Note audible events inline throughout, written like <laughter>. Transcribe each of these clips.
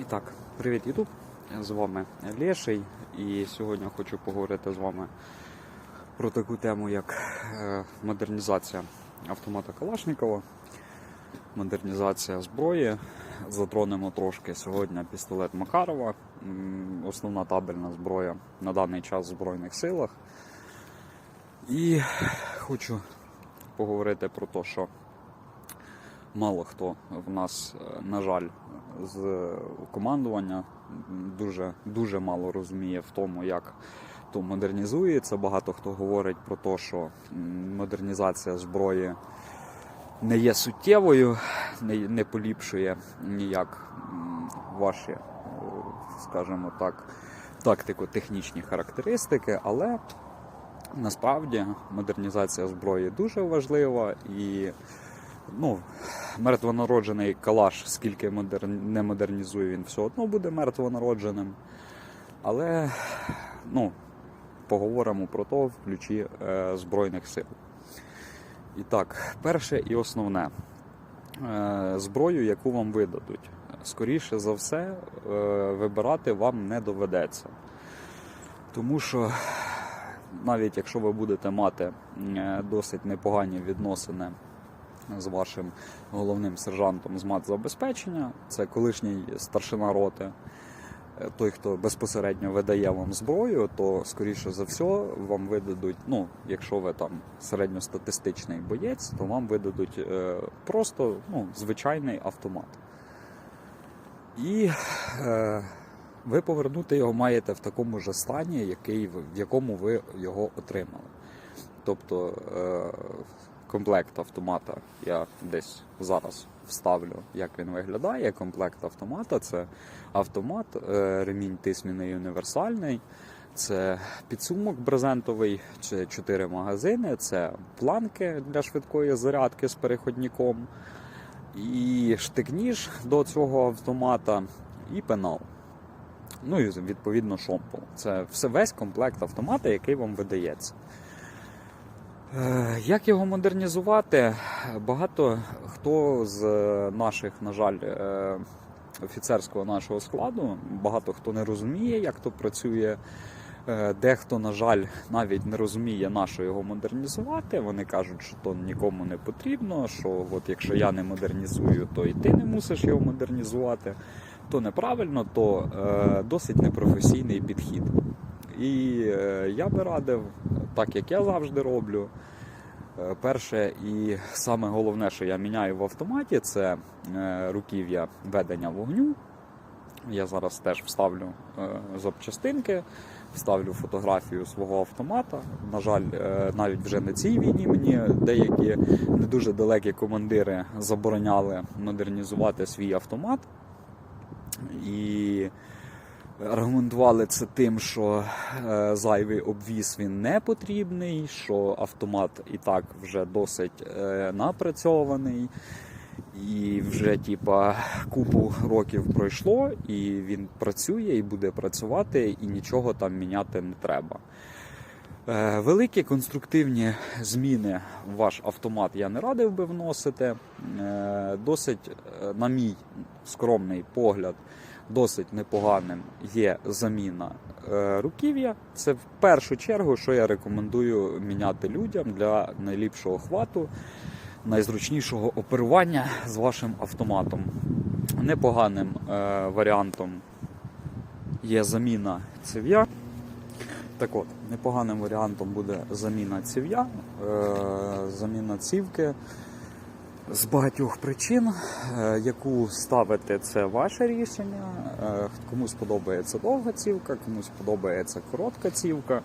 І так, привіт, Ютуб. З вами Леший. І сьогодні хочу поговорити з вами про таку тему, як е, модернізація автомата Калашникова, модернізація зброї. Затронемо трошки сьогодні пістолет Макарова, основна табельна зброя на даний час в Збройних силах. І хочу поговорити про те, що мало хто в нас, е, на жаль, з командування дуже, дуже мало розуміє в тому, як то модернізується. Багато хто говорить про те, що модернізація зброї не є суттєвою, не, поліпшує ніяк ваші, е, скажімо так, тактико-технічні характеристики, але насправді модернізація зброї дуже важлива і ну, мертвонароджений калаш, скільки модер... не модернізує, він все одно буде мертвонародженим. Але ну, поговоримо про то в ключі е, Збройних сил. І так, перше і основне. Е, зброю, яку вам видадуть. Скоріше за все, е, вибирати вам не доведеться. Тому що навіть якщо ви будете мати е, досить непогані відносини з вашим головним сержантом з матзабезпечення, це колишній старшина роти, е, той, хто безпосередньо видає вам зброю, то скоріше за все вам видадуть, ну, якщо ви там середньостатистичний боєць, то вам видадуть е, просто ну, звичайний автомат. І е, ви повернути його маєте в такому ж стані, який, в якому ви його отримали. Тобто е, комплект автомата я десь зараз вставлю, як він виглядає. Комплект автомата це автомат, е, ремінь тисміний універсальний. Це підсумок брезентовий, це 4 магазини, це планки для швидкої зарядки з переходником, і штик-ніж до цього автомата, і пенал. Ну і відповідно шомпол. Це все весь комплект автомата, який вам видається. Е, Як його модернізувати? Багато хто з наших, на жаль, е, офіцерського нашого складу, багато хто не розуміє, як то працює. Е, Дехто, на жаль, навіть не розуміє, на що його модернізувати. Вони кажуть, що то нікому не потрібно, що от якщо я не модернізую, то і ти не мусиш його модернізувати. То неправильно, то е, досить непрофесійний підхід. І е, я би радив, так як я завжди роблю. Е, Перше і саме головне, що я міняю в автоматі, це е, руків'я ведення вогню. Я зараз теж вставлю запчастинки, вставлю фотографію свого автомата. На жаль, навіть вже на цій війні мені деякі не дуже далекі командири забороняли модернізувати свій автомат. І аргументували це тим, що е, зайвий обвіз він не потрібний, що автомат і так вже досить е, напрацьований. І вже типа купу років пройшло, і він працює і буде працювати, і нічого там міняти не треба. Е, Великі конструктивні зміни в ваш автомат я не радив би вносити. Досить, на мій скромний погляд, досить непоганим є заміна е, руків'я. Це в першу чергу, що я рекомендую міняти людям для найліпшого хвату, найзручнішого оперування з вашим автоматом. Непоганим е, варіантом є заміна цев'я. Так от, непоганим варіантом буде заміна ців'я, е, заміна цівки з багатьох причин. Е, яку ставити, це ваше рішення. Е, комусь подобається довга цівка, комусь подобається коротка цівка.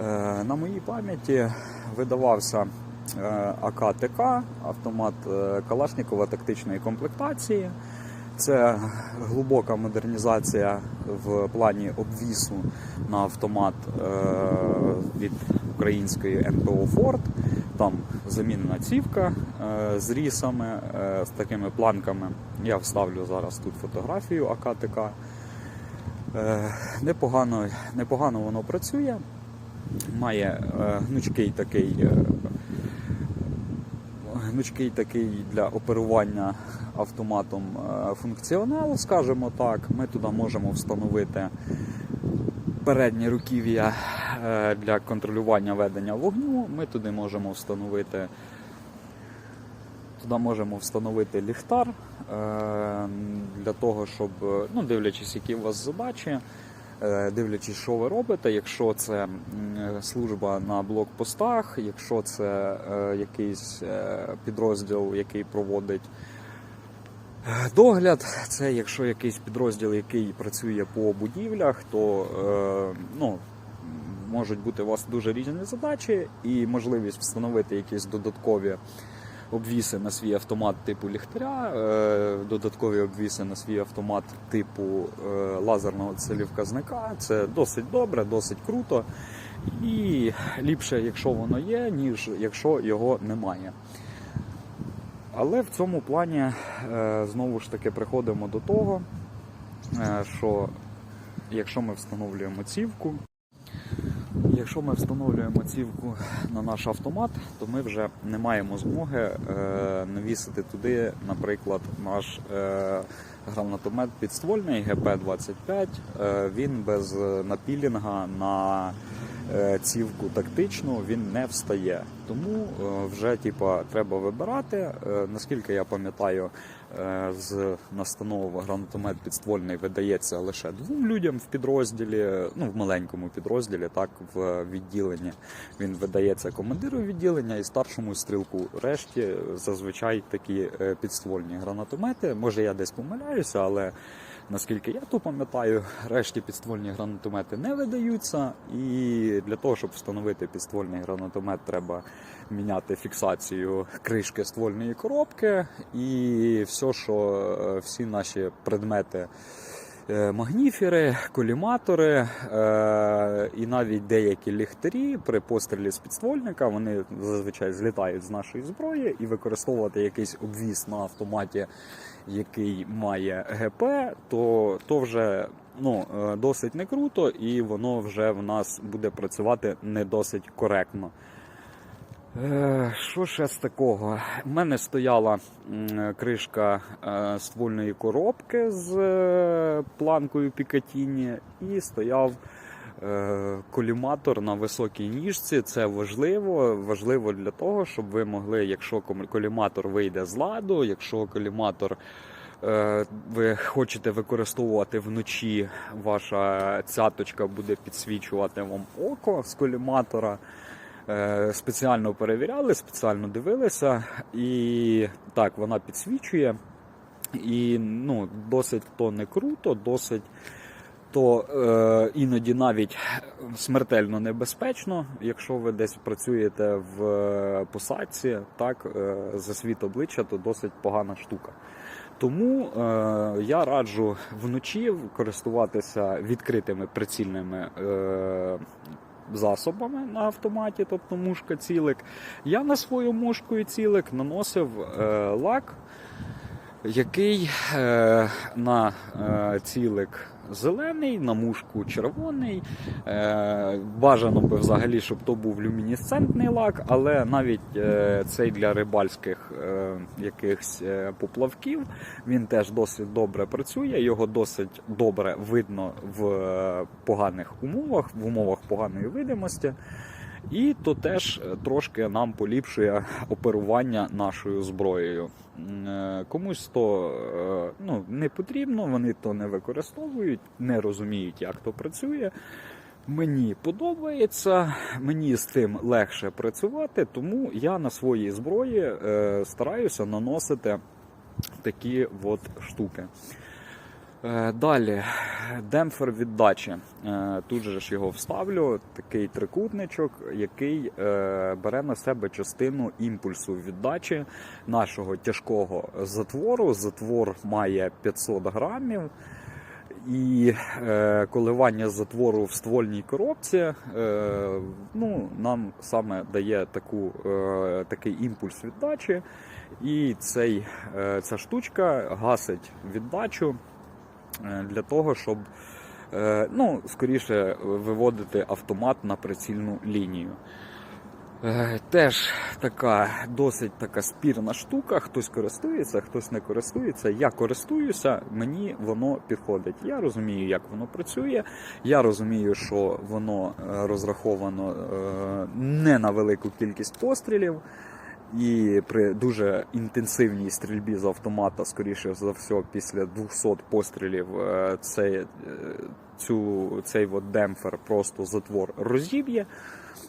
Е, на моїй пам'яті видавався АК-ТК, автомат Калашникова тактичної комплектації. Це глибока модернізація в плані обвісу на автомат від української НПО Форд. Там замінена цівка е, з рісами, е, з такими планками. Я вставлю зараз тут фотографію АКТК. Е, непогано, непогано воно працює. Має гнучкий такий гнучкий такий для оперування автоматом функціонал, скажімо так. Ми туди можемо встановити переднє руків'я для контролювання ведення вогню. Ми туди можемо встановити. Туди можемо встановити ліхтар е, для того, щоб, е, ну, дивлячись, які у вас задачі, е, дивлячись, що ви робите, якщо це служба на блокпостах, якщо це е, якийсь е, підрозділ, який проводить е, догляд, це якщо якийсь підрозділ, який працює по будівлях, то е, ну, можуть бути у вас дуже різні задачі і можливість встановити якісь додаткові обвіси на свій автомат типу ліхтаря, е, додаткові обвіси на свій автомат типу е, лазерного цілівказника. Це досить добре, досить круто. І ліпше, якщо воно є, ніж якщо його немає. Але в цьому плані е, знову ж таки приходимо до того, що якщо ми встановлюємо цівку, Якщо ми встановлюємо цівку на наш автомат, то ми вже не маємо змоги е, навісити туди, наприклад, наш е, гранатомет підствольний ГП-25. Е, він без напілінга на цівку тактичну він не встає. Тому вже типа, треба вибирати. Наскільки я пам'ятаю, з настанов гранатомет підствольний видається лише двом людям в підрозділі, ну в маленькому підрозділі, так в відділенні. Він видається командиру відділення і старшому стрілку. Решті зазвичай такі е, підствольні гранатомети. Може я десь помиляюся, але наскільки я то пам'ятаю, решті підствольні гранатомети не видаються. І для того, щоб встановити підствольний гранатомет, треба міняти фіксацію кришки ствольної коробки і все, що е, всі наші предмети. е, Магніфери, коліматори е, і навіть деякі ліхтарі при пострілі з підствольника вони зазвичай злітають з нашої зброї і використовувати якийсь обвіз на автоматі, який має ГП, то, то вже ну, е, досить не круто, і воно вже в нас буде працювати не досить коректно. Е, Що ще з такого? У мене стояла кришка е, ствольної коробки з планкою Пікатіні і стояв коліматор на високій ніжці. Це важливо. Важливо для того, щоб ви могли, якщо коліматор вийде з ладу, якщо коліматор е, ви хочете використовувати вночі, ваша цяточка буде підсвічувати вам око з коліматора. Е, Спеціально перевіряли, спеціально дивилися, і так, вона підсвічує. І ну, досить то не круто, досить то е, іноді навіть смертельно небезпечно, якщо ви десь працюєте в е, посадці, так, е, за світ обличчя, то досить погана штука. Тому е, я раджу вночі користуватися відкритими прицільними е, засобами на автоматі, тобто мушка цілик. Я на свою мушку і цілик наносив е, лак, який е, на е, цілик зелений, на мушку червоний. Е, бажано би взагалі, щоб то був люмінесцентний лак, але навіть е, цей для рибальських е, якихось поплавків він теж досить добре працює, його досить добре видно в поганих умовах, в умовах поганої видимості. І то теж е, трошки нам поліпшує оперування нашою зброєю. Е, Комусь то е, ну, не потрібно, вони то не використовують, не розуміють, як то працює. Мені подобається, мені з тим легше працювати, тому я на своїй зброї стараюся наносити такі от штуки. Е, Далі, демпфер віддачі. Е, Тут же ж його вставлю, такий трикутничок, який е, бере на себе частину імпульсу віддачі нашого тяжкого затвору. Затвор має 500 грамів. І е, коливання затвору в ствольній коробці е, ну, нам саме дає таку, е, такий імпульс віддачі, і цей, е, ця штучка гасить віддачу для того, щоб е, ну, скоріше виводити автомат на прицільну лінію. Е, Теж така досить така спірна штука. Хтось користується, хтось не користується. Я користуюся, мені воно підходить. Я розумію, як воно працює. Я розумію, що воно е, розраховано е, не на велику кількість пострілів. І при дуже інтенсивній стрільбі з автомата, скоріше за все, після 200 пострілів, е, цей, е, цю, цей от демпфер просто затвор розіб'є.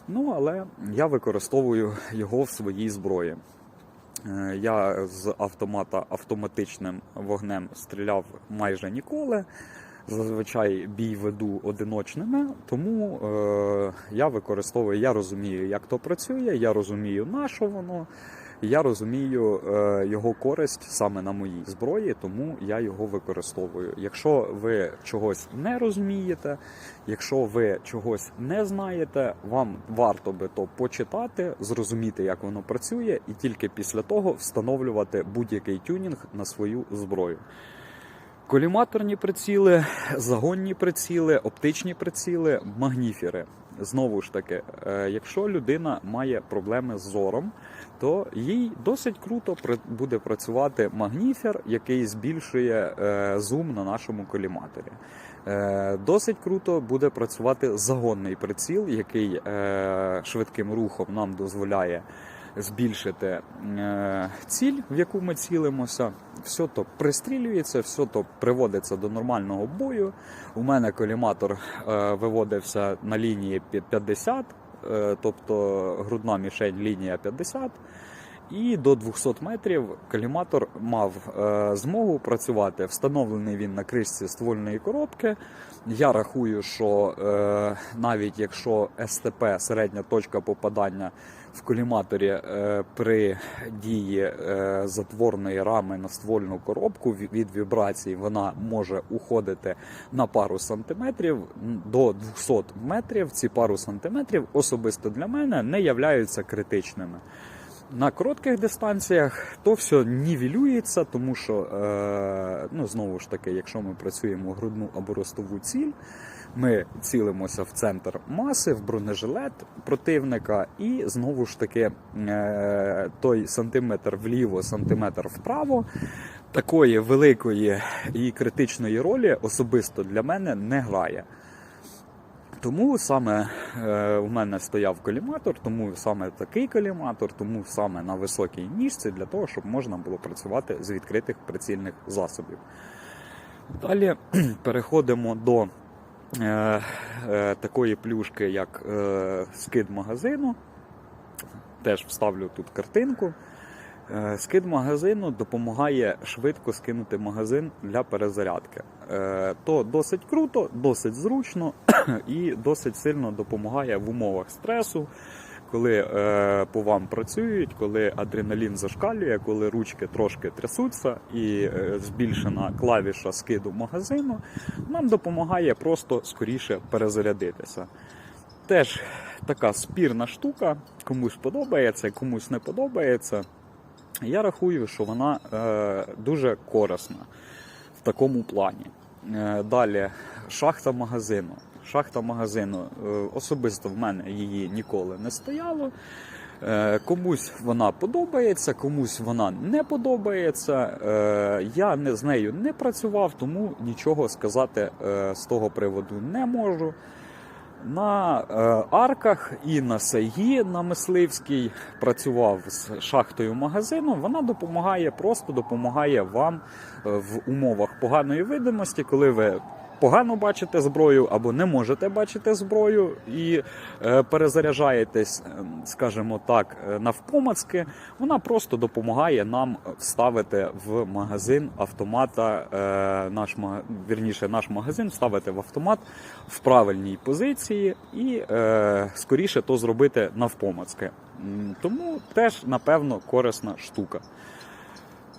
Ну, але я використовую його в своїй зброї. Е, Я з автомата автоматичним вогнем стріляв майже ніколи. Зазвичай бій веду одиночними, тому е, я використовую, я розумію, як то працює, я розумію, на що воно, я розумію е, його користь саме на моїй зброї, тому я його використовую. Якщо ви чогось не розумієте, якщо ви чогось не знаєте, вам варто би то почитати, зрозуміти, як воно працює, і тільки після того встановлювати будь-який тюнінг на свою зброю. Коліматорні приціли, загонні приціли, оптичні приціли, магніфіри. Знову ж таки, е, якщо людина має проблеми з зором, то їй досить круто буде працювати магніфер, який збільшує е, зум на нашому коліматорі. Е, Досить круто буде працювати загонний приціл, який швидким рухом нам дозволяє збільшити е, ціль, в яку ми цілимося. Все то пристрілюється, все то приводиться до нормального бою. У мене коліматор е, виводився на лінії 50, е, тобто грудна мішень лінія 50. І до 200 метрів коліматор мав е, змогу працювати. Встановлений він на кришці ствольної коробки. Я рахую, що е, навіть якщо СТП, середня точка попадання в коліматорі е, при дії е, затворної рами на ствольну коробку від вібрацій, вона може уходити на пару сантиметрів до 200 метрів. Ці пару сантиметрів особисто для мене не являються критичними. На коротких дистанціях то все нівелюється, тому що е, ну знову ж таки, якщо ми працюємо грудну або ростову ціль, ми цілимося в центр маси, в бронежилет противника, і знову ж таки е, той сантиметр вліво, сантиметр вправо. Такої великої і критичної ролі особисто для мене не грає. Тому саме е, у мене стояв коліматор, тому саме такий коліматор, тому саме на високій ніжці для того, щоб можна було працювати з відкритих прицільних засобів. Далі <clears throat> переходимо до такої плюшки, як е, скид магазину. Теж вставлю тут картинку. Е, Скид магазину допомагає швидко скинути магазин для перезарядки. Е, То досить круто, досить зручно <clears throat> і досить сильно допомагає в умовах стресу, коли е, по вам працюють, коли адреналін зашкалює, коли ручки трошки трясуться і е, збільшена клавіша скиду магазину, нам допомагає просто скоріше перезарядитися. Теж така спірна штука, комусь подобається, комусь не подобається. Я рахую, що вона е, дуже корисна в такому плані. Е, далі, шахта магазину. Шахта магазину е, особисто в мене її ніколи не стояло. Е, комусь вона подобається, комусь вона не подобається. Е, я не з нею не працював, тому нічого сказати з того приводу не можу. На арках і на Сайгі на Мисливській працював з шахтою магазину. Вона допомагає, просто допомагає вам в умовах поганої видимості, коли ви погано бачите зброю або не можете бачити зброю і е, перезаряджаєтесь, е, скажімо так, е, навпомацки. Вона просто допомагає нам вставити в магазин автомата, наш вірніше, наш магазин вставити в автомат в правильній позиції і скоріше то зробити навпомацки. Тому теж, напевно, корисна штука.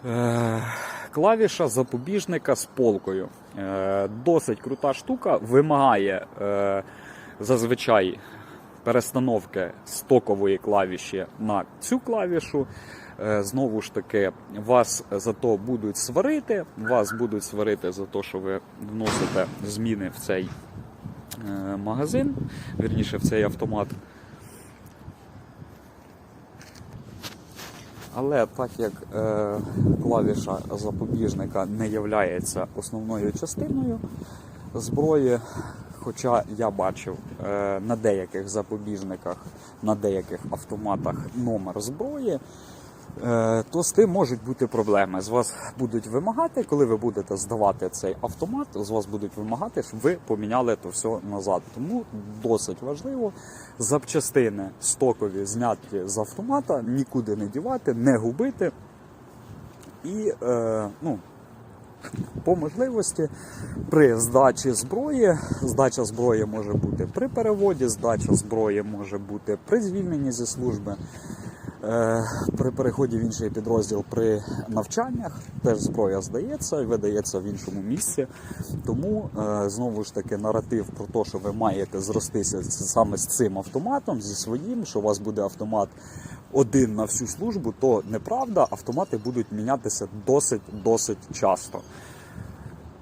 Е, клавіша запобіжника з полкою. Е, досить крута штука, вимагає е, зазвичай перестановки стокової клавіші на цю клавішу. Знову ж таки, вас за то будуть сварити, вас будуть сварити за те, що ви вносите зміни в цей магазин, вірніше в цей автомат. Але так як е, клавіша запобіжника не є основною частиною зброї, хоча я бачив е, на деяких запобіжниках, на деяких автоматах номер зброї, то з тим можуть бути проблеми. З вас будуть вимагати, коли ви будете здавати цей автомат, з вас будуть вимагати, щоб ви поміняли то все назад. Тому досить важливо запчастини стокові зняті з автомата, нікуди не дівати, не губити. І е, ну, по можливості при здачі зброї, здача зброї може бути при переводі, здача зброї може бути при звільненні зі служби, е, при переході в інший підрозділ при навчаннях. Теж зброя здається і видається в іншому місці. Тому е, знову ж таки наратив про те, що ви маєте зростися саме з цим автоматом, зі своїм, що у вас буде автомат один на всю службу, то неправда. Автомати будуть мінятися досить досить часто.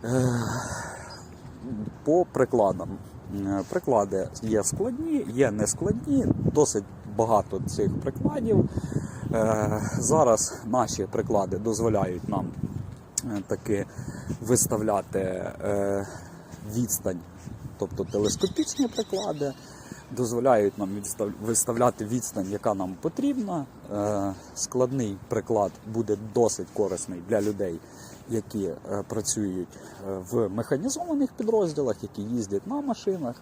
Е, По прикладам. Е, Приклади є складні, є нескладні, досить багато цих прикладів. Е, Зараз наші приклади дозволяють нам е, таки виставляти е, відстань, тобто телескопічні приклади, дозволяють нам виставляти відстань, яка нам потрібна. Складний приклад буде досить корисний для людей, які працюють в механізованих підрозділах, які їздять на машинах.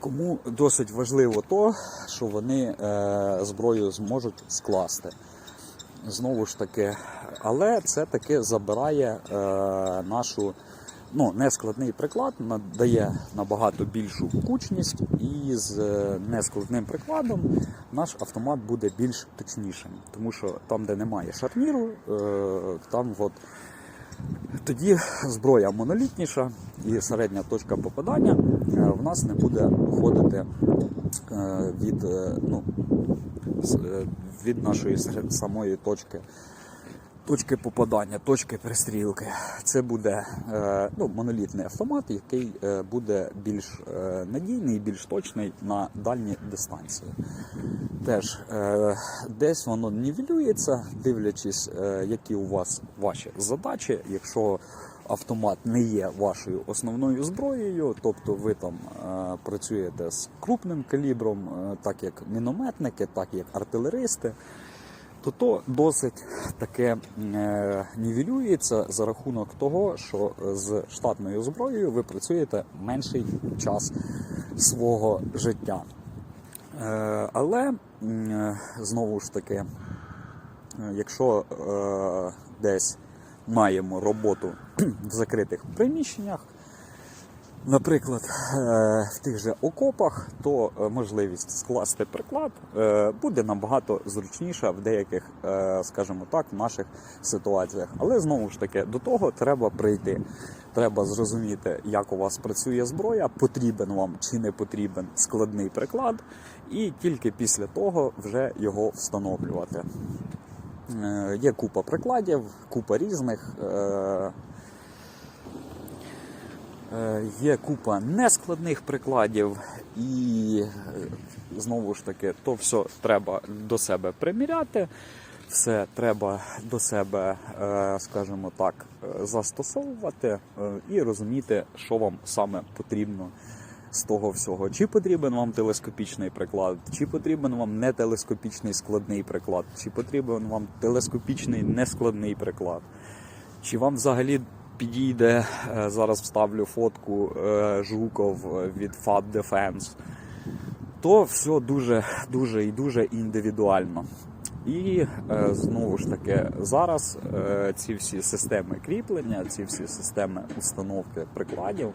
Кому досить важливо то, що вони е, зброю зможуть скласти. Знову ж таки, але це таки забирає е, нашу ну, нескладний приклад, надає набагато більшу кучність, і з е, нескладним прикладом наш автомат буде більш точнішим. Тому що там, де немає шарніру, е, там от тоді зброя монолітніша і середня точка попадання е, в нас не буде виходити е, від, е, ну, від нашої самої точки. Точки попадання, точки пристрілки. Це буде е, ну, монолітний автомат, який е, буде більш е, надійний більш точний на дальні дистанції. Теж десь воно нівелюється, дивлячись, які у вас ваші задачі. Якщо автомат не є вашою основною зброєю, тобто ви там працюєте з крупним калібром, так як мінометники, так як артилеристи то то досить таке е, нівелюється за рахунок того, що з штатною зброєю ви працюєте менший час свого життя. Е, але е, знову ж таки, е, якщо е, десь маємо роботу <clears throat> в закритих приміщеннях, Наприклад, е, в тих же окопах, то е, можливість скласти приклад е, буде набагато зручніша в деяких, скажімо так, наших ситуаціях. Але знову ж таки, до того треба прийти. Треба зрозуміти, як у вас працює зброя, потрібен вам чи не потрібен складний приклад, і тільки після того вже його встановлювати. Є купа прикладів, купа різних. Е, Є купа нескладних прикладів, і е, знову ж таки, то все треба до себе приміряти, все треба до себе, е, скажімо так, застосовувати і розуміти, що вам саме потрібно з того всього. Чи потрібен вам телескопічний приклад, чи потрібен вам не телескопічний складний приклад, чи потрібен вам телескопічний нескладний приклад. Чи вам взагалі підійде, е, зараз вставлю фотку е, Жуков е, від Fab Defense, то все дуже, дуже і дуже індивідуально. І знову ж таки, зараз ці всі системи кріплення, ці всі системи установки прикладів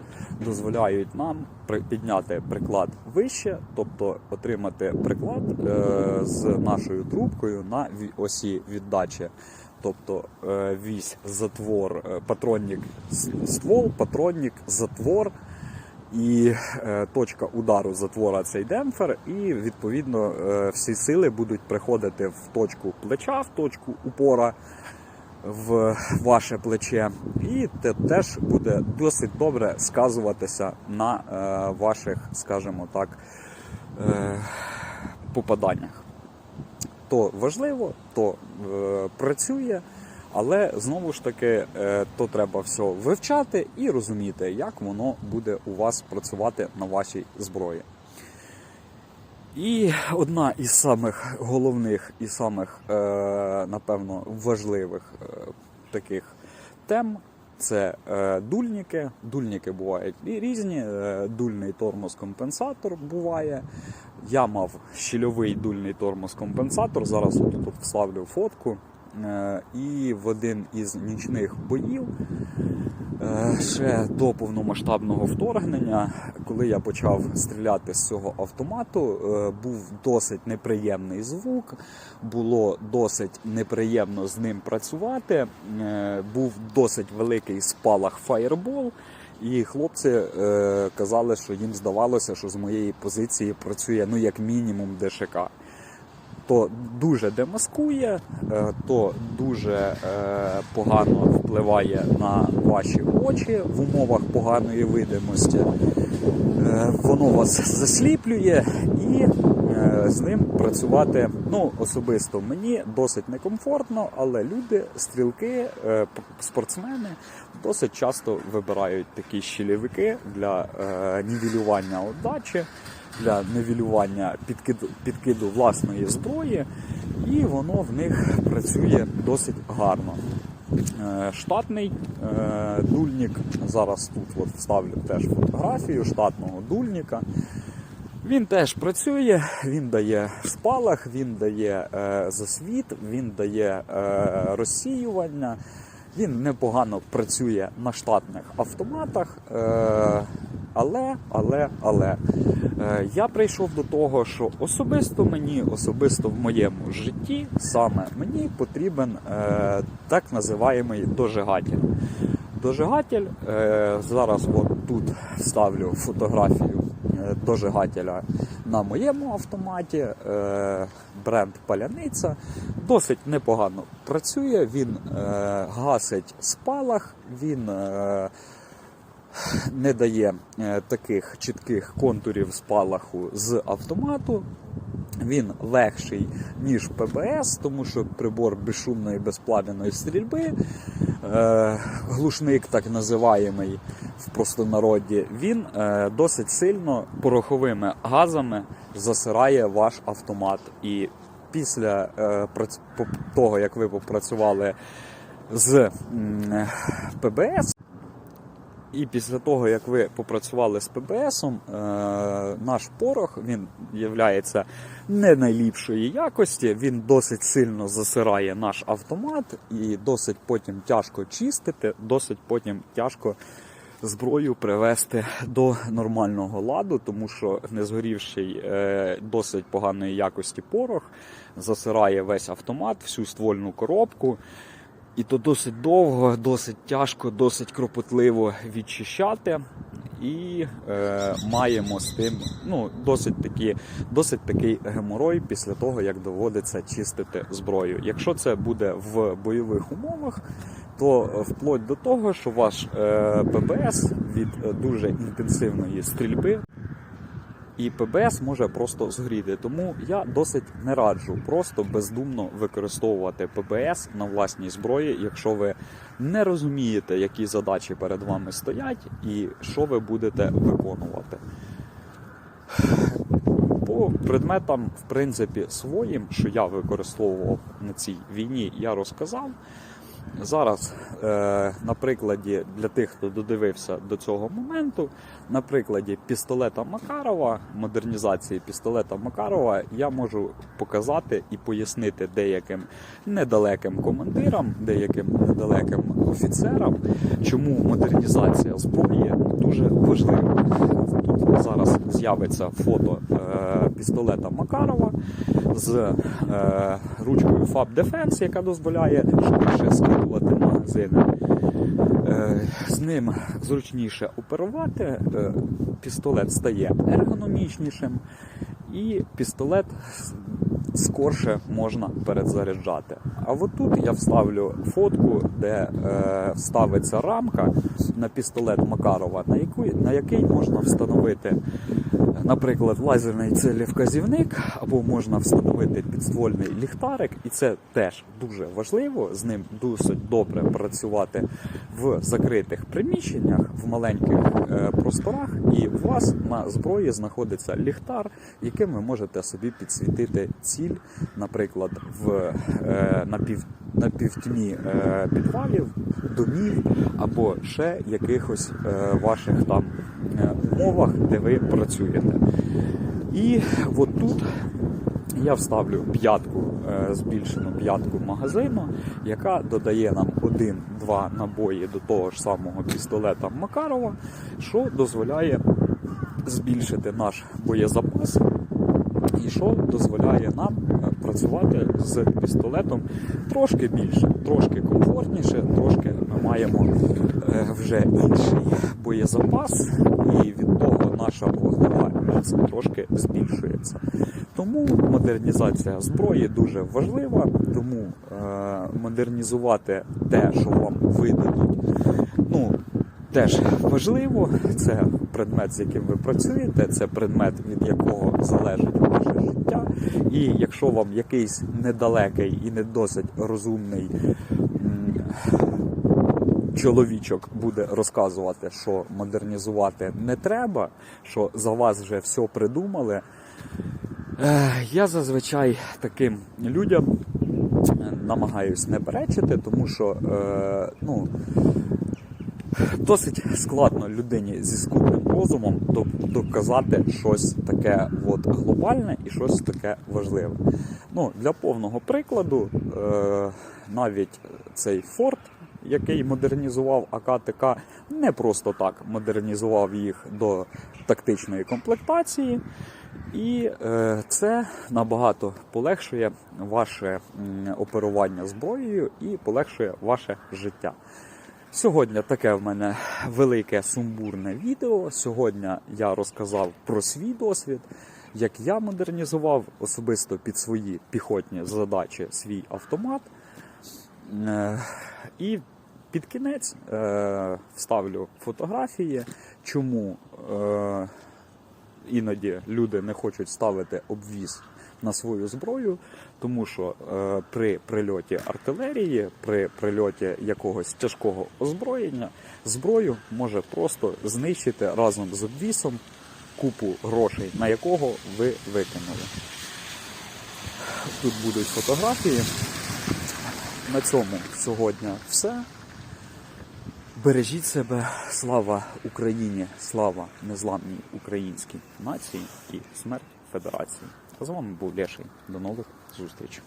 дозволяють нам підняти приклад вище, тобто отримати приклад з нашою трубкою на осі віддачі. Тобто е, вісь, затвор, е, патронник, ствол, патронник, затвор і е, точка удару затвора цей демпфер, і відповідно всі сили будуть приходити в точку плеча, в точку упора в ваше плече, і це теж буде досить добре сказуватися на ваших, скажімо так, попаданнях. То важливо, то е, працює. Але знову ж таки, е, то треба все вивчати і розуміти, як воно буде у вас працювати на вашій зброї. І одна із самих головних і самих, е, напевно, важливих е, таких тем це е, дульники. Дульники бувають різні. Е, дульний тормоз-компенсатор буває. Я мав щільовий дульний тормоз-компенсатор. Зараз тут вставлю фотку. Е, і в один із нічних боїв Е, ще до повномасштабного вторгнення, коли я почав стріляти з цього автомату, е, був досить неприємний звук, було досить неприємно з ним працювати. Був досить великий спалах фаєрбол. І хлопці е, казали, що їм здавалося, що з моєї позиції працює ну як мінімум ДШК то дуже демаскує, е, то дуже е, погано впливає на ваші очі в умовах поганої видимості. Е, Воно вас засліплює і з ним працювати ну, особисто мені досить некомфортно, але люди, стрілки, спортсмени досить часто вибирають такі щілівики для нівелювання отдачі для нивелювання підкиду, підкиду власної зброї, і воно в них працює досить гарно. Е, Штатний е, дульник. Зараз тут от вставлю теж фотографію штатного дульника. Він теж працює, він дає спалах, він дає е, засвіт, він дає розсіювання. Він непогано працює на штатних автоматах. Е, але, але, але е, я прийшов до того, що особисто мені, особисто в моєму житті, саме мені потрібен е, так називаємий дожигатель. Дожигатель, зараз от тут вставлю фотографію дожигателя на моєму автоматі. Бренд Паляниця. Досить непогано працює, він е, гасить спалах, він е, не дає е, таких чітких контурів спалаху з автомату. Він легший, ніж ПБС, тому що прибор безшумної безплам'яної стрільби, е, глушник так називаємий в простонароді, він е, досить сильно пороховими газами засирає ваш автомат. І після е, того, як ви попрацювали з ПБС, і після того, як ви попрацювали з ПБСом, е, наш порох він є не найліпшої якості. Він досить сильно засирає наш автомат і досить потім тяжко чистити, досить потім тяжко зброю привести до нормального ладу, тому що незгорівший е, досить поганої якості порох засирає весь автомат, всю ствольну коробку. І то досить довго, досить тяжко, досить кропотливо відчищати. І е, маємо з тим ну, досить, такі, досить такий геморой після того, як доводиться чистити зброю. Якщо це буде в бойових умовах, то вплоть до того, що ваш е, ПБС від е, дуже інтенсивної стрільби і ПБС може просто згоріти. Тому я досить не раджу просто бездумно використовувати ПБС на власній зброї, якщо ви не розумієте, які задачі перед вами стоять і що ви будете виконувати. По предметам, в принципі, своїм, що я використовував на цій війні, я розказав. Зараз, е, на прикладі для тих, хто додивився до цього моменту, на прикладі пістолета Макарова, модернізації пістолета Макарова, я можу показати і пояснити деяким недалеким командирам, деяким недалеким офіцерам, чому модернізація зброї дуже важлива. Зараз з'явиться фото е, пістолета Макарова з е, ручкою Fab Defense, яка дозволяє швидше скидувати магазини. Е, з ним зручніше оперувати, пістолет стає ергономічнішим, і пістолет скорше можна перезаряджати. А от тут я вставлю фотку, де е, ставиться рамка на пістолет Макарова, на, яку, на який можна встановити, наприклад, лазерний целевказівник, або можна встановити підствольний ліхтарик, і це теж дуже важливо. З ним досить добре працювати в закритих приміщеннях, в маленьких е, просторах, і у вас на зброї знаходиться ліхтар, яким ви можете собі підсвітити ціль, наприклад, в е, напів, напівтьмі е, підвалів, домів або ще якихось ваших там умовах, де ви працюєте. І от тут я вставлю п'ятку, е, збільшену п'ятку магазину, яка додає нам один-два набої до того ж самого пістолета Макарова, що дозволяє збільшити наш боєзапас і що дозволяє нам е, працювати з пістолетом трошки більше, трошки комфортніше, трошки ми маємо е, вже інший боєзапас, і від того наша вогнева міць трошки збільшується. Тому модернізація зброї дуже важлива, тому е, модернізувати те, що вам видадуть, ну теж важливо. Це предмет, з яким ви працюєте, це предмет, від якого залежить ваше життя. І якщо вам якийсь недалекий і не досить розумний чоловічок буде розказувати, що модернізувати не треба, що за вас вже все придумали. Е, Я зазвичай таким людям е, намагаюсь не перечити, тому що е, ну, досить складно людині зі скудним розумом до- доказати щось таке от, глобальне і щось таке важливе. Ну, для повного прикладу, е, навіть цей форт, який модернізував АКТК, не просто так модернізував їх до тактичної комплектації. І е, це набагато полегшує ваше оперування зброєю і полегшує ваше життя. Сьогодні таке в мене велике сумбурне відео. Сьогодні я розказав про свій досвід, як я модернізував особисто під свої піхотні задачі свій автомат. Е, І під кінець е, вставлю фотографії, чому е, іноді люди не хочуть ставити обвіз на свою зброю, тому що е, при прильоті артилерії, при прильоті якогось тяжкого озброєння, зброю може просто знищити разом з обвісом купу грошей, на якого ви викинули. Тут будуть фотографії. На цьому сьогодні все. Бережіть себе, слава Україні, слава незламній українській нації і смерть Федерації. З вами був Леший. До нових зустрічей.